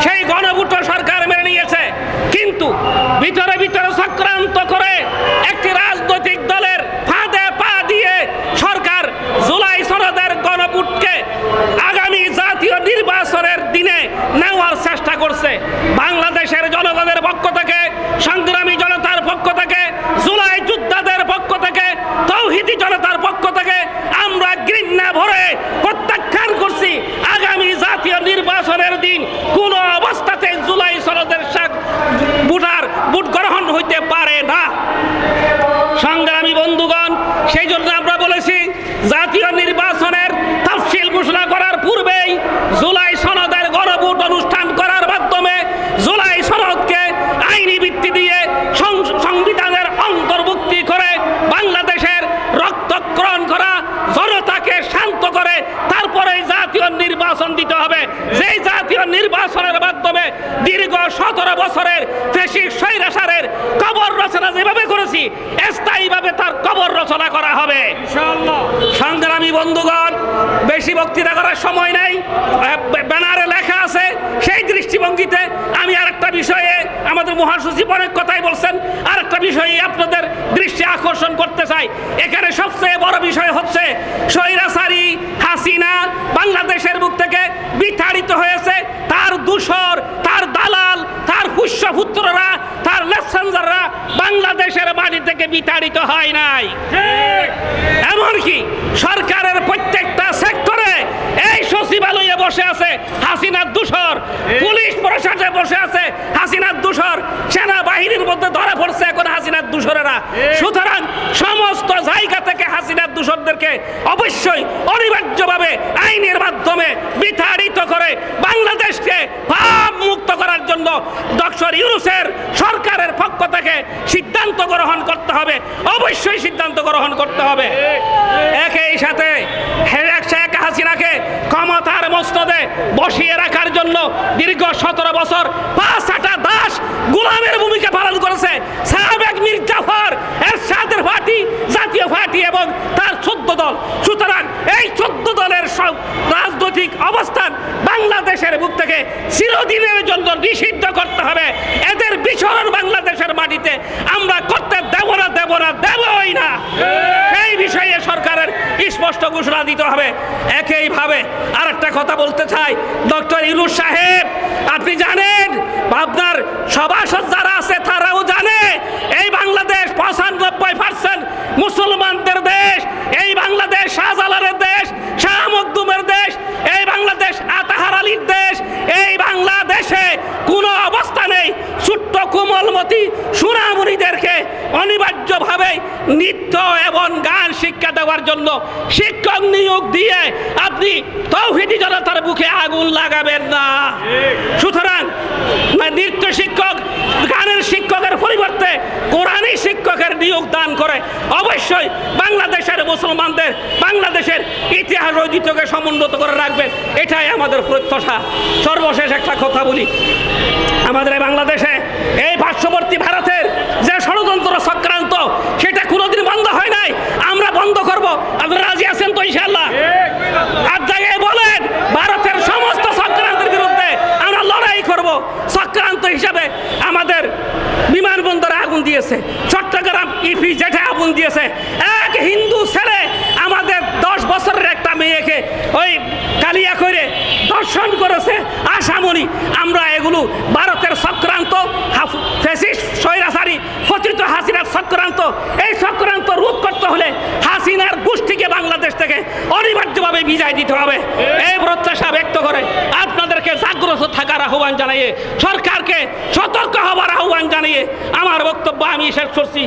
সেই গণভুট সরকার মেনে নিয়েছে। কিন্তু ভিতরে ভিতরে চক্রান্ত করে একটি রাজনৈতিক দলের ফাঁদে পা দিয়ে সরকার জুলাই সনদের গণভোটকে আগামী জাতীয় নির্বাচনের দিনে নেওয়ার চেষ্টা করছে বাংলাদেশের জনগণের পক্ষ থেকে সংগ্রামী জনতার পক্ষ থেকে জুলাই যোদ্ধাদের পক্ষ থেকে তৌহিদি জনতার পক্ষ থেকে আমরা ঘৃণা ভরে প্রত্যাখ্যান করছি আগামী জাতীয় নির্বাচনের দিন কোনো অবস্থাতে জুলাই সনদের সাক- ভোটার ভোট গ্রহণ হইতে পারে না সংগ্রামী বন্ধুগণ সেই জন্য আমরা বলেছি জাতীয় নির্বাচনের তফসিল ঘোষণা করার পূর্বেই জুলাই সনদের গণভোট অনুষ্ঠান করার মাধ্যমে জুলাই সনদকে আইনি ভিত্তি দিয়ে সং- সংবিধানের অন্তর্ভুক্তি করে বাংলাদেশের রক্তক্ষরণ করা জনতাকে শান্ত করে তারপরে জাতীয় নির্বাচন দিতে হবে। যেই জাতীয় নির্বাচনের মাধ্যমে দীর্ঘ সতেরো বছরের ফেসি স্বৈরাচারের কবর রচনা যেভাবে করেছি স্থায়ীভাবে তার কবর রচনা করা হবে। সংগ্রামী বন্ধুগণ বেশি বক্তৃতা করার সময় নাই ব্যানারে লেখা আছে সেই দৃষ্টিভঙ্গিতে আমি আরেকটা বিষয়ে আমাদের মহাসচিব অনেক কথাই বলছেন আরেকটা বিষয়ে আপনাদের দৃষ্টি আকর্ষণ করতে চাই। এখানে সবচেয়ে বড় বিষয় হচ্ছে স্বৈরাচারী হাসিনা বাংলাদেশের বুক থেকে বিতাড়িত হয়েছে দূষর তার দালাল তার পুষ্যপুত্ররা তার লেসেঞ্জাররা বাংলাদেশের বাড়ি থেকে বিতাড়িত হয় নাই। এমনকি সরকারের প্রত্যেকটা সেক্টরে এই সচিবালয়ে বসে আছে হাসিনার দূষর পুলিশ প্রশাসনে বসে আছে হাসিনার দূষর সেনাবাহিনীর মধ্যে ধরা পড়ছে এখন হাসিনার দূষরেরা। সুতরাং সমস্ত জায়গা থেকে হাসিনার দূষরদেরকে অবশ্যই অনিবার্যভাবে আইনের মাধ্যমে বিতাড়িত করে বাংলাদেশকে পাপ মুক্ত করার জন্য ডক্টর ইউনুসের সরকারের পক্ষ থেকে সিদ্ধান্ত গ্রহণ করতে হবে, অবশ্যই সিদ্ধান্ত গ্রহণ করতে হবে। একই সাথে শেখ হাসিনাকে ক্ষমতার মস্তদে বসিয়ে রাখার জন্য দীর্ঘ সতেরো বছর পাঁচ আটা দাস ভূমিকা পালন করেছে। সাবেক মীর জাফর এরশাদের পার্টি জাতীয় পার্টি এবং তার চোদ্দ দল। সুতরাং এই চোদ্দ দলের সব রাজনৈতিক অবস্থান বাংলাদেশের বুক থেকে চিরদিনের জন্য নিষিদ্ধ করতে হবে। এদের বিচরণ বাংলাদেশের মাটিতে। আমরা করতে দেব দেবই না। এই বিষয়ে সরকারের স্পষ্ট ঘোষণা দিতে হবে। একইভাবে আর একটা কথা বলতে চাই। ডক্টর ইউনুস সাহেব, আপনি জানেন আপনার সভাসদ যারা আছে, তারাও জানে, এই বাংলাদেশ পঁচানব্বই পার্সেন্ট মুসলমানদের দেশ, এই বাংলাদেশ শাহজালালের দেশ, শাহ মখদুমের দেশ, এই বাংলাদেশ আতাহার আলীর দেশ, এই বাংলাদেশে কোনো অবস্থা নেই। ছোট্ট কোমলমতি সুনামণিদেরকে অনিবার্যভাবে নৃত্য এবং গান শিক্ষা দেওয়ার জন্য শিক্ষক নিয়োগ দিয়ে আপনি তৌহিদি জনতার বুকে আগুন লাগাবেন না। সুতরাং নৃত্য শিক্ষক, গানের শিক্ষকের পরিবর্তে কোরআনী শিক্ষকের নিয়োগ দান করে। অবশ্যই বাংলাদেশের মুসলমানদের বাংলাদেশের ইতিহাস ঐতিহ্যকে সমুন্নত করে রাখবেন। এটাই আমাদের প্রত্যাশা। সর্বশেষ একটা কথা বলি। আমাদের বাংলাদেশে এই পার্শ্ববর্তী ভারতের যে ষড়যন্ত্র চক্রান্ত, সেটা কোনোদিন বন্ধ হয় নাই। আমরা বন্ধ করব। আপনারা রাজি আছেন তো ইনশাল্লাহ আর জায়গায় বলেন, ভারতের সমস্ত চক্রান্তের বিরুদ্ধে আমরা লড়াই করব। চক্রান্ত হিসাবে আমাদের বিমানবন্দরে আগুন দিয়েছে। চট্টগ্রাম ইপি জেঠে আগুন দিয়েছে। এক হিন্দু ছেলে আমাদের দশ বছরের একটা মেয়েকে ওই কালিয়া করে দর্শন করেছে, আশামণি। আমরা এই চক্রান্ত রোধ করতে হলে হাসিনার গোষ্ঠীকে বাংলাদেশ থেকে অনিবার্যভাবে বিজয় দিতে হবে। এই প্রত্যাশা ব্যক্ত করে আপনাদেরকে জাগ্রত থাকার আহ্বান জানিয়ে, সরকারকে সতর্ক হবার আহ্বান জানিয়ে আমার বক্তব্য আমি শেষ করছি।